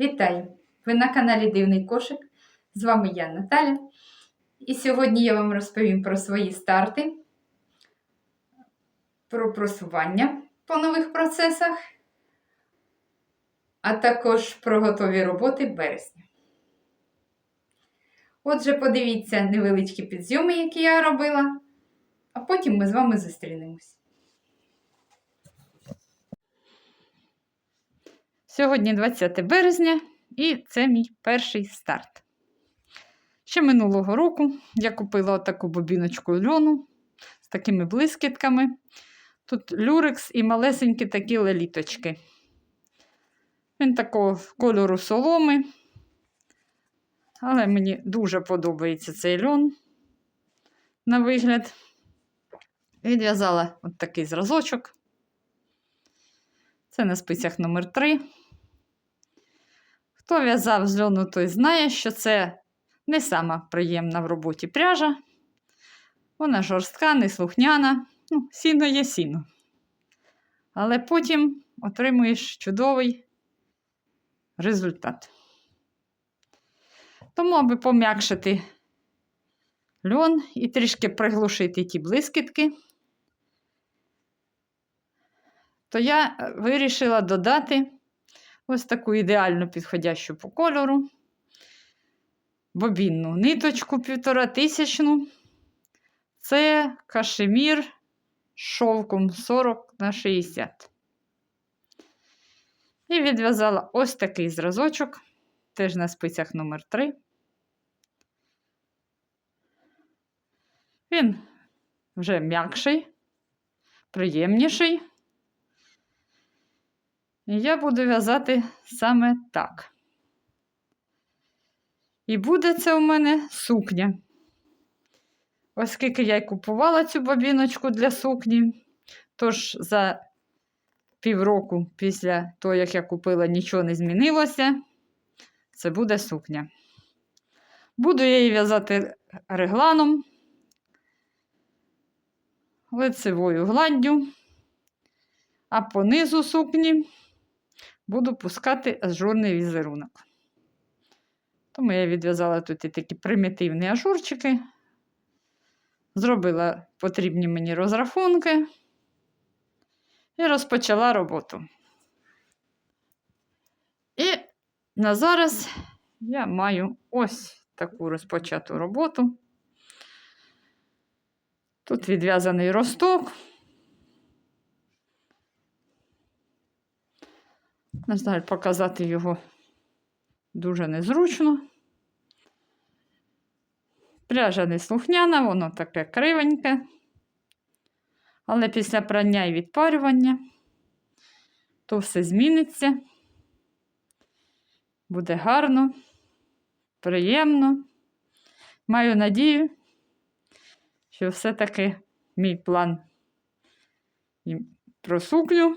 Вітаю! Ви на каналі Дивний Кошик. З вами я, Наталя. І сьогодні я вам розповім про свої старти, про просування по нових процесах, а також про готові роботи березня. Отже, подивіться невеличкі підзйоми, які я робила, а потім ми з вами зустрінемось. Сьогодні 20 березня, і це мій перший старт. Ще минулого року я купила таку бобіночку льону з такими блискітками. Тут люрекс і малесенькі такі леліточки. Він такого кольору соломи. Але мені дуже подобається цей льон на вигляд. Відв'язала от такий зразочок. Це на спицях номер 3 Хто в'язав з льону, той знає, що це не сама приємна в роботі пряжа. Вона жорстка, неслухняна, ну, сіно є сіно. Але потім отримуєш чудовий результат. Тому, аби пом'якшити льон і трішки приглушити ті блискітки, то я вирішила додати ось таку ідеально підходящу по кольору, бобінну ниточку півтора тисячну. Це кашемір шовком 40 на 60. І відв'язала ось такий зразочок, теж на спицях номер 3 Він вже м'якший, приємніший. Я буду в'язати саме так. І буде це у мене сукня. Оскільки я й купувала цю бобіночку для сукні, тож за півроку після того, як я купила, нічого не змінилося, це буде сукня. Буду я її в'язати регланом, лицевою гладдю, а по низу сукні буду пускати ажурний візерунок. Тому я відв'язала тут і такі примітивні ажурчики, зробила потрібні мені розрахунки і розпочала роботу. І на зараз я маю ось таку розпочату роботу. Тут відв'язаний росток. На жаль, показати його дуже незручно. Пряжа не слухняна, воно таке кривеньке. Але після прання і відпарювання то все зміниться. Буде гарно, приємно. Маю надію, що все-таки мій план про сукню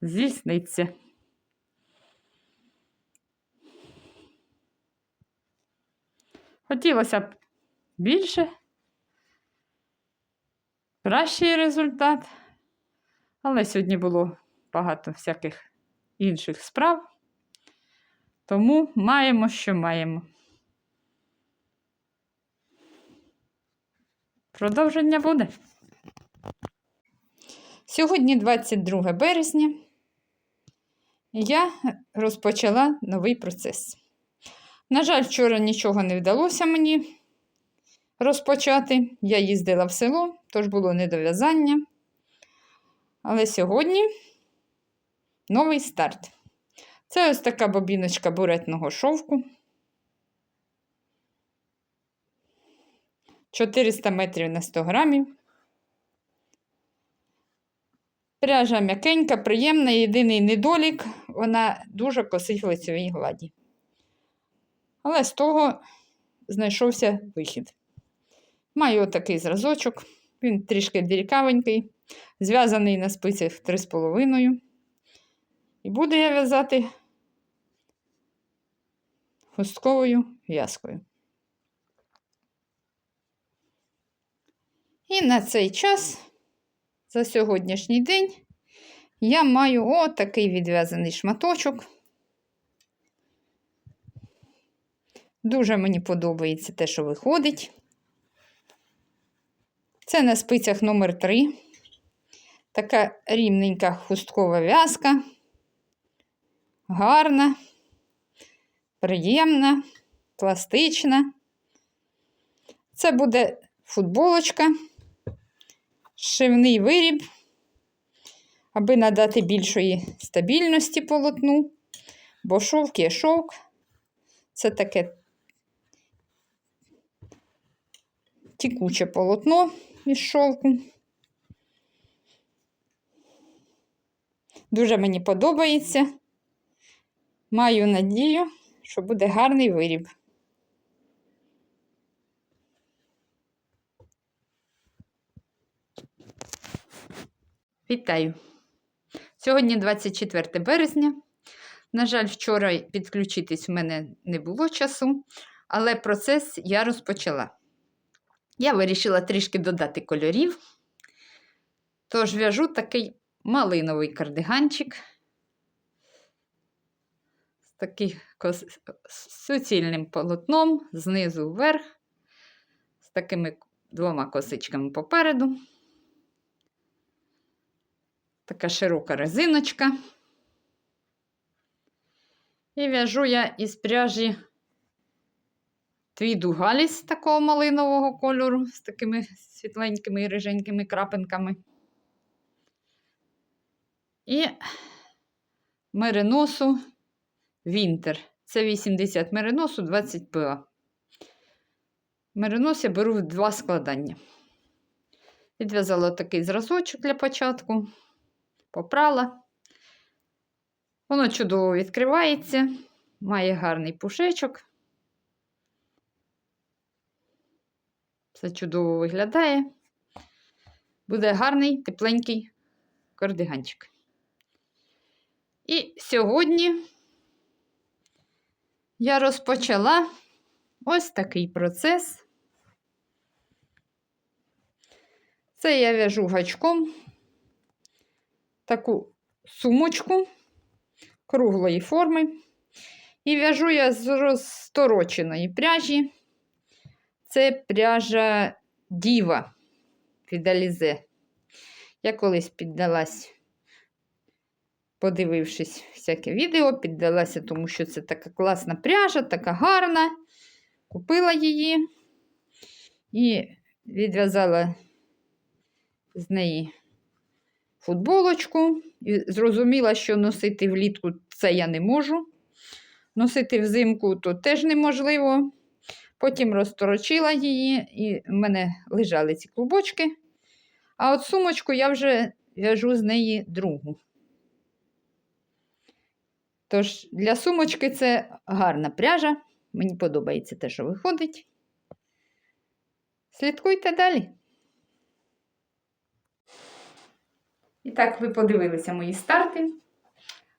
здійсниться. Хотілося б більше, кращий результат, але сьогодні було багато всяких інших справ, тому маємо, що маємо. Продовження буде. Сьогодні 22 березня, я розпочала новий процес. На жаль, вчора нічого не вдалося мені розпочати. Я їздила в село, тож було недов'язання. Але сьогодні новий старт. Це ось така бобіночка буретного шовку. 400 метрів на 100 грамів. Пряжа м'якенька, приємна, єдиний недолік, вона дуже косить лицевій гладі. Але з того знайшовся вихід. Маю отакий зразочок, він трішки дірікавенький, зв'язаний на спицях 3,5. І буду я в'язати хустковою в'язкою. І на цей час, за сьогоднішній день, я маю отакий відв'язаний шматочок. Дуже мені подобається те, що виходить. Це на спицях номер 3 Така рівненька хусткова в'язка. Гарна, приємна, пластична. Це буде футболочка, шивний виріб, аби надати більшої стабільності полотну, бо шовк є шовк. Це таке тікуче полотно із шовку. Дуже мені подобається. Маю надію, що буде гарний виріб. Вітаю! Сьогодні 24 березня. На жаль, вчора підключитись у мене не було часу, але процес я розпочала. Я вирішила трішки додати кольорів, тож в'яжу такий малиновий кардиганчик з таким суцільним полотном знизу вверх, з такими двома косичками попереду. Така широка резиночка. І в'яжу я із пряжі твіду галіс такого малинового кольору з такими світленькими і риженькими крапинками. І мериносу Вінтер. Це 80 мериносу, 20 ПА. Меринос я беру в два складання. Відв'язала такий зразочок для початку, попрала. Воно чудово відкривається, має гарний пушечок. Все чудово виглядає. Буде гарний, тепленький кардиганчик. І сьогодні я розпочала ось такий процес. Це я в'яжу гачком таку сумочку круглої форми. І в'яжу я з розтороченої пряжі. Це пряжа Діва Фідалізе. Я колись піддалась, подивившись всяке відео, піддалася, тому що це така класна пряжа, така гарна. Купила її і відв'язала з неї футболочку. І зрозуміла, що носити влітку це я не можу. Носити взимку то теж неможливо. Потім розторочила її, і в мене лежали ці клубочки. А от сумочку я вже в'яжу з неї другу. Тож, для сумочки це гарна пряжа. Мені подобається те, що виходить. Слідкуйте далі. І так, ви подивилися мої старти.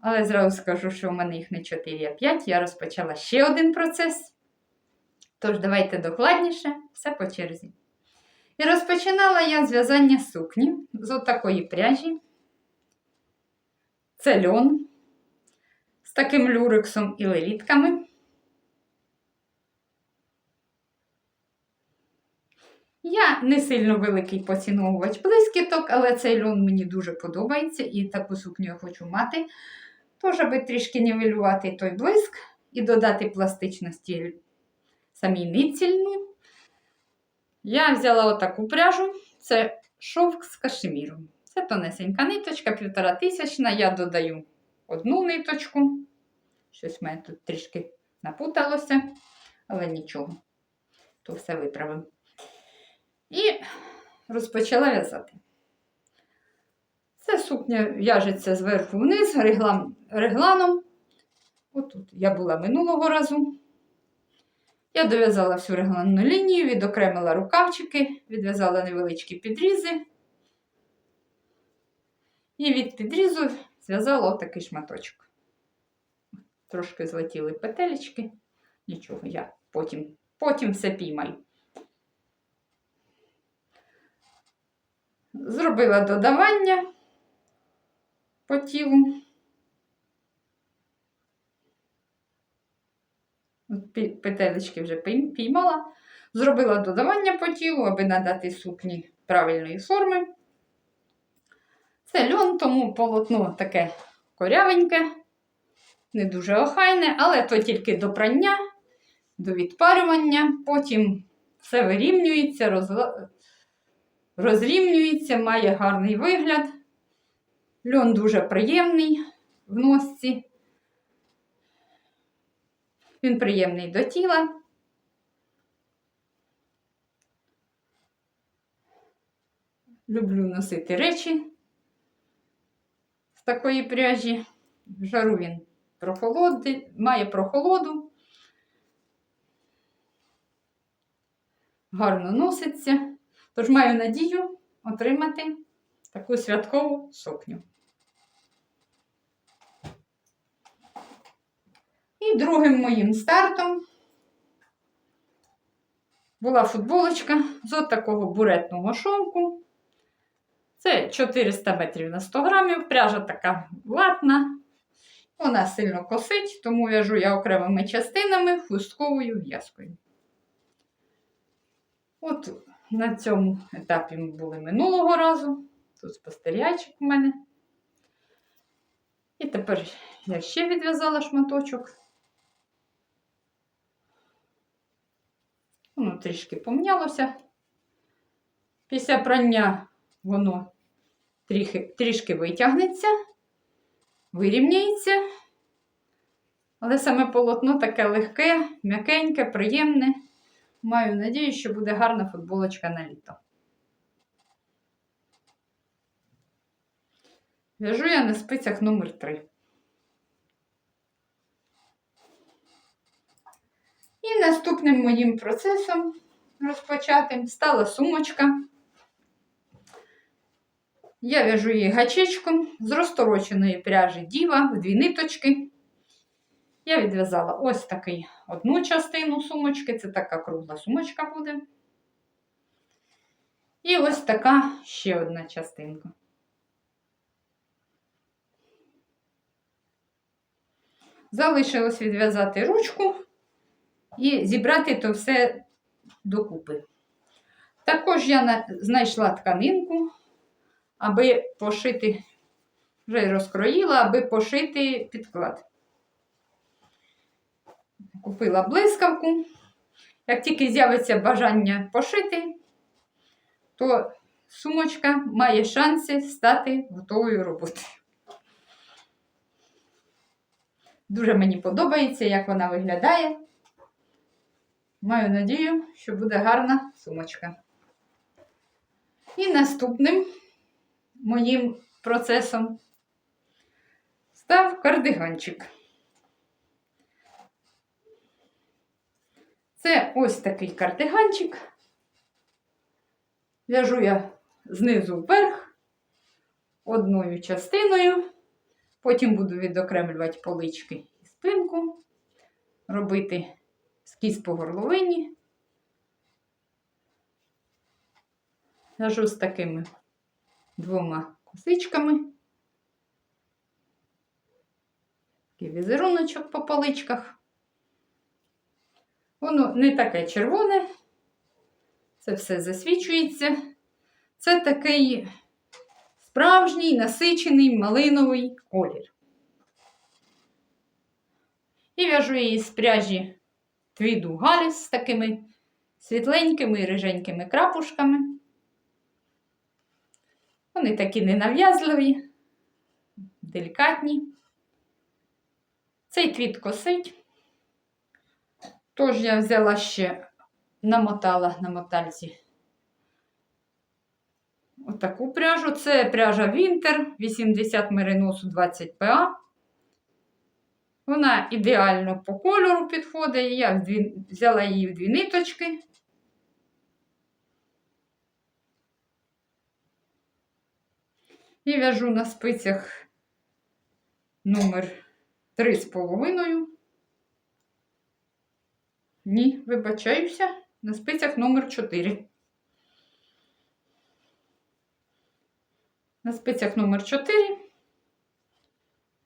Але зразу скажу, що в мене їх не 4, а 5. Я розпочала ще один процес. Тож, давайте докладніше, все по черзі. І розпочинала я з в'язання сукні з отакої пряжі. Це льон з таким люрексом і лелітками. Я не сильно великий поціновувач блискіток, але цей льон мені дуже подобається і таку сукню я хочу мати. Тож, аби трішки нівелювати той блиск і додати пластичності самій ницільну, я взяла отаку пряжу, це шовк з кашеміром. Це тонесенька ниточка, півтора тисячна. Я додаю одну ниточку. Щось в мене тут трішки напуталося, але нічого, то все виправимо. І розпочала в'язати. Ця сукня в'яжеться зверху вниз, реглан, регланом. Отут я була минулого разу. Я дов'язала всю регланну лінію, відокремила рукавчики, відв'язала невеличкі підрізи. І від підрізу зв'язала отакий шматочок. Трошки злетіли петелечки. Нічого, я потім, потім все піймаю. Зробила додавання по тілу. От пі- петелечки вже піймала. Зробила додавання по тілу, аби надати сукні правильної форми. Це льон, тому полотно таке корявеньке, не дуже охайне, але то тільки до прання, до відпарювання. Потім все вирівнюється, розла- розрівнюється, має гарний вигляд. Льон дуже приємний в носці. Він приємний до тіла. Люблю носити речі з такої пряжі. В жару він прохолоди, має прохолоду. Гарно носиться. Тож маю надію отримати таку святкову сукню. Другим моїм стартом була футболочка з от такого буретного шовку. Це 400 метрів на 100 грамів. Пряжа така ватна. Вона сильно косить, тому в'яжу я окремими частинами хустковою в'язкою. От на цьому етапі ми були минулого разу. Тут спостерігайчик у мене. І тепер я ще відв'язала шматочок. Трішки помнялося. Після прання воно трішки, трішки витягнеться, вирівняється. Але саме полотно таке легке, м'якеньке, приємне. Маю надію, що буде гарна футболочка на літо. В'яжу я на спицях номер 3. І наступним моїм процесом розпочатим стала сумочка. Я в'яжу її гачечком з розтороченої пряжі діва в дві ниточки. Я відв'язала ось такий одну частину сумочки, це така кругла сумочка буде. І ось така ще одна частинка. Залишилось відв'язати ручку і зібрати то все докупи. Також я знайшла тканинку, аби пошити, вже розкроїла, аби пошити підклад. Купила блискавку. Як тільки з'явиться бажання пошити, то сумочка має шанси стати готовою роботою. Дуже мені подобається, як вона виглядає. Маю надію, що буде гарна сумочка. І наступним моїм процесом став кардиганчик. Це ось такий кардиганчик. В'яжу я знизу вверх одною частиною. Потім буду відокремлювати полички і спинку, робити скіз по горловині. В'яжу з такими двома косичками. Такий візеруночок по поличках. Воно не таке червоне, це все засвічується. Це такий справжній насичений малиновий колір. І в'яжу її з пряжі твіду галіс з такими світленькими і риженькими крапушками. Вони такі ненав'язливі, делікатні. Цей твіт косить. Тож я взяла ще, намотала на мотальці отаку пряжу. Це пряжа Вінтер 80 мериносу 20 ПА. Вона ідеально по кольору підходить. Я взяла її в дві ниточки. І в'яжу на спицях номер 3,5. Ні, вибачаюся, на спицях номер 4. На спицях номер 4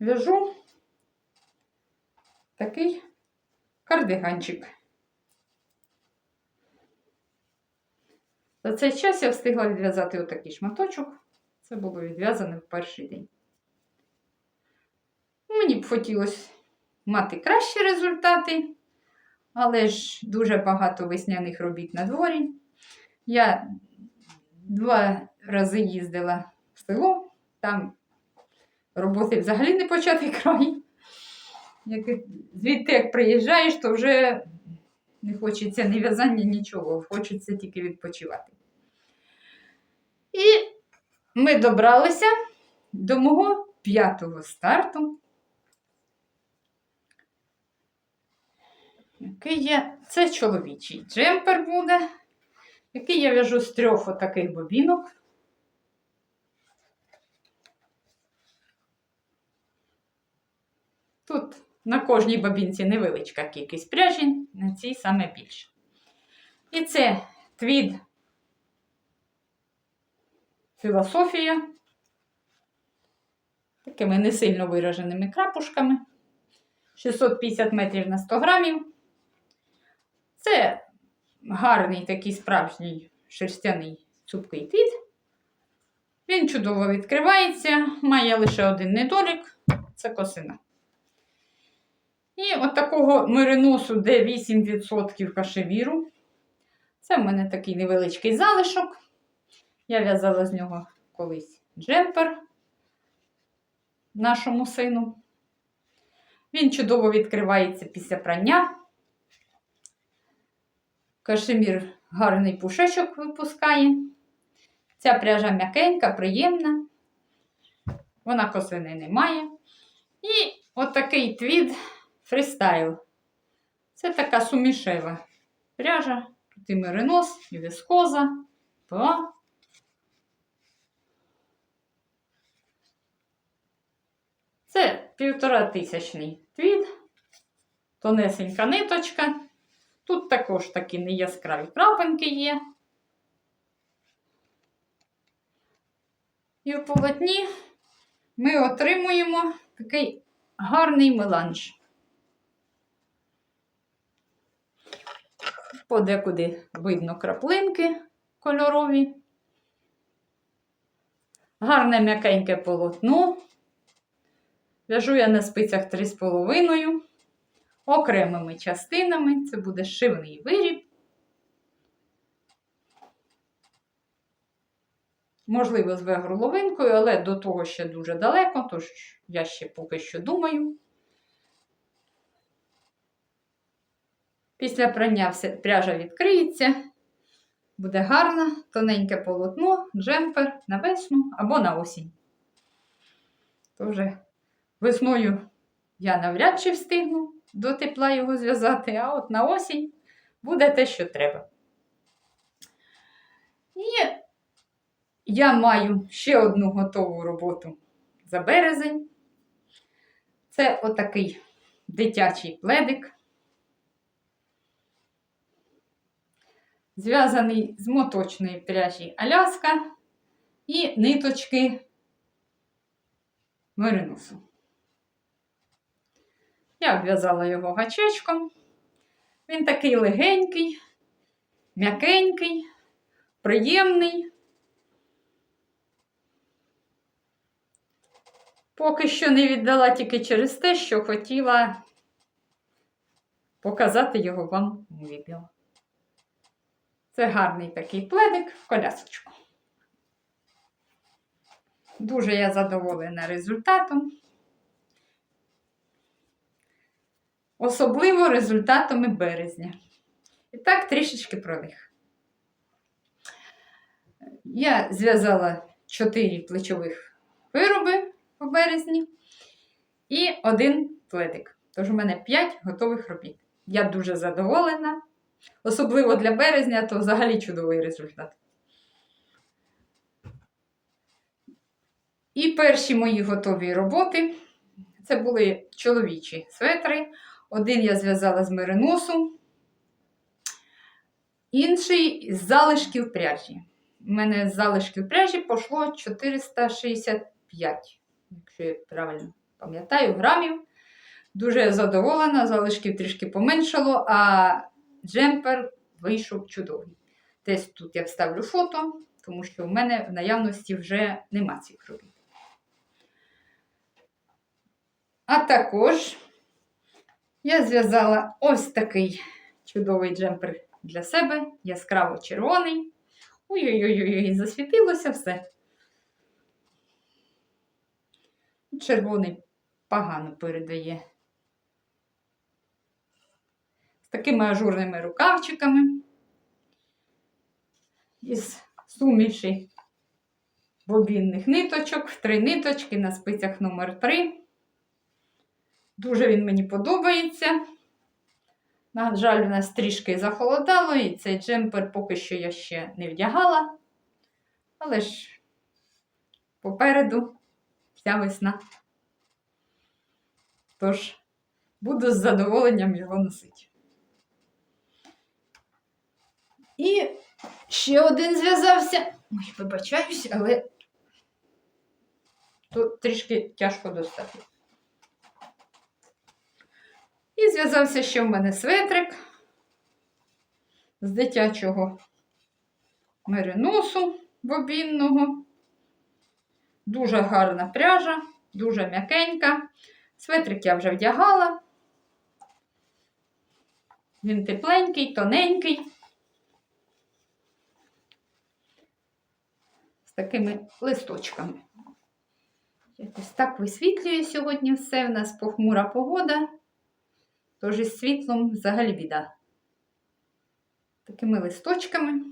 в'яжу такий кардиганчик. За цей час я встигла відв'язати отакий шматочок. Це було відв'язане в перший день. Мені б хотілося мати кращі результати, але ж дуже багато весняних робіт на дворі. Я два рази їздила в село, там роботи взагалі не початий край. Як, звідти, як приїжджаєш, то вже не хочеться ні в'язання, нічого, хочеться тільки відпочивати. І ми добралися до мого п'ятого старту. Який є, це чоловічий джемпер буде, який я в'яжу з трьох отаких бобінок. Тут на кожній бобінці невеличка кількість пряжі, на цій саме більше. І це твід філософія. Такими не сильно вираженими крапушками. 650 метрів на 100 грамів. Це гарний такий справжній шерстяний цупкий твід. Він чудово відкривається, має лише один недолік це косина. І от такого мериносу, де 8% кашевіру. Це в мене такий невеличкий залишок. Я в'язала з нього колись джемпер нашому сину. Він чудово відкривається після прання. Кашемір гарний пушечок випускає. Ця пряжа м'якенька, приємна. Вона косини не має. І отакий твід фристайл. Це така сумішева пряжа. Тут і меринос, і вискоза. Па. Це півтора твід, тонесенька ниточка. Тут також такі неяскраві крапинки є. І у полотні ми отримуємо такий гарний меланж. Подекуди видно краплинки кольорові. Гарне м'якеньке полотно. В'яжу я на спицях 3,5 окремими частинами. Це буде шивний виріб. Можливо, з вегорловинкою, але до того ще дуже далеко, тож я ще поки що думаю. Після прання все, пряжа відкриється, буде гарне, тоненьке полотно, джемпер на весну або на осінь. То Весною я навряд чи встигну до тепла його зв'язати, а от на осінь буде те, що треба. І я маю ще одну готову роботу за березень. Це отакий дитячий пледик, зв'язаний з моточної пряжі Аляска і ниточки мериносу. Я обв'язала його гачечком. Він такий легенький, м'якенький, приємний. Поки що не віддала тільки через те, що хотіла показати його вам у відео. Це гарний такий пледик в колясочку. Дуже я задоволена результатом. Особливо результатами березня. І так трішечки про них. Я зв'язала 4 плечових вироби у березні і один пледик. Тож у мене 5 готових робіт. Я дуже задоволена. Особливо для березня, то взагалі чудовий результат. І перші мої готові роботи це були чоловічі светри. Один я зв'язала з мериносу, інший з залишків пряжі. У мене з залишків пряжі пішло 465, якщо я правильно пам'ятаю, грамів. Дуже задоволена, залишків трішки поменшало, а джемпер вийшов чудовий. Десь тут я вставлю фото, тому що в мене в наявності вже нема цих робіт. А також я зв'язала ось такий чудовий джемпер для себе, яскраво червоний. Ой-ой-ой, засвітилося все. Червоний погано передає. Такими ажурними рукавчиками. Із суміші бобінних ниточок, три ниточки на спицях номер 3 Дуже він мені подобається. На жаль, у нас трішки захолодало, і цей джемпер поки що я ще не вдягала. Але ж попереду вся весна. Тож, буду з задоволенням його носити. І ще один зв'язався. Ой, вибачаюсь, але тут трішки тяжко достати. І зв'язався ще в мене светрик з дитячого мериносу бобінного. Дуже гарна пряжа, дуже м'якенька. Светрик я вже вдягала. Він тепленький, тоненький. Такими листочками. Якось так висвітлює сьогодні все. У нас похмура погода. Тож із світлом взагалі біда. Такими листочками.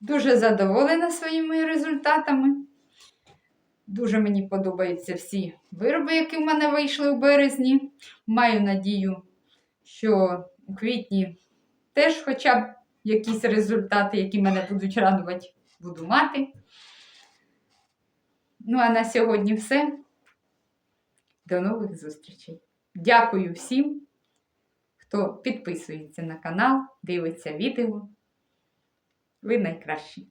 Дуже задоволена своїми результатами. Дуже мені подобаються всі вироби, які в мене вийшли у березні. Маю надію, що у квітні теж хоча б якісь результати, які мене будуть радувати, буду мати. Ну, а на сьогодні все. До нових зустрічей. Дякую всім, хто підписується на канал, дивиться відео. Ви найкращі.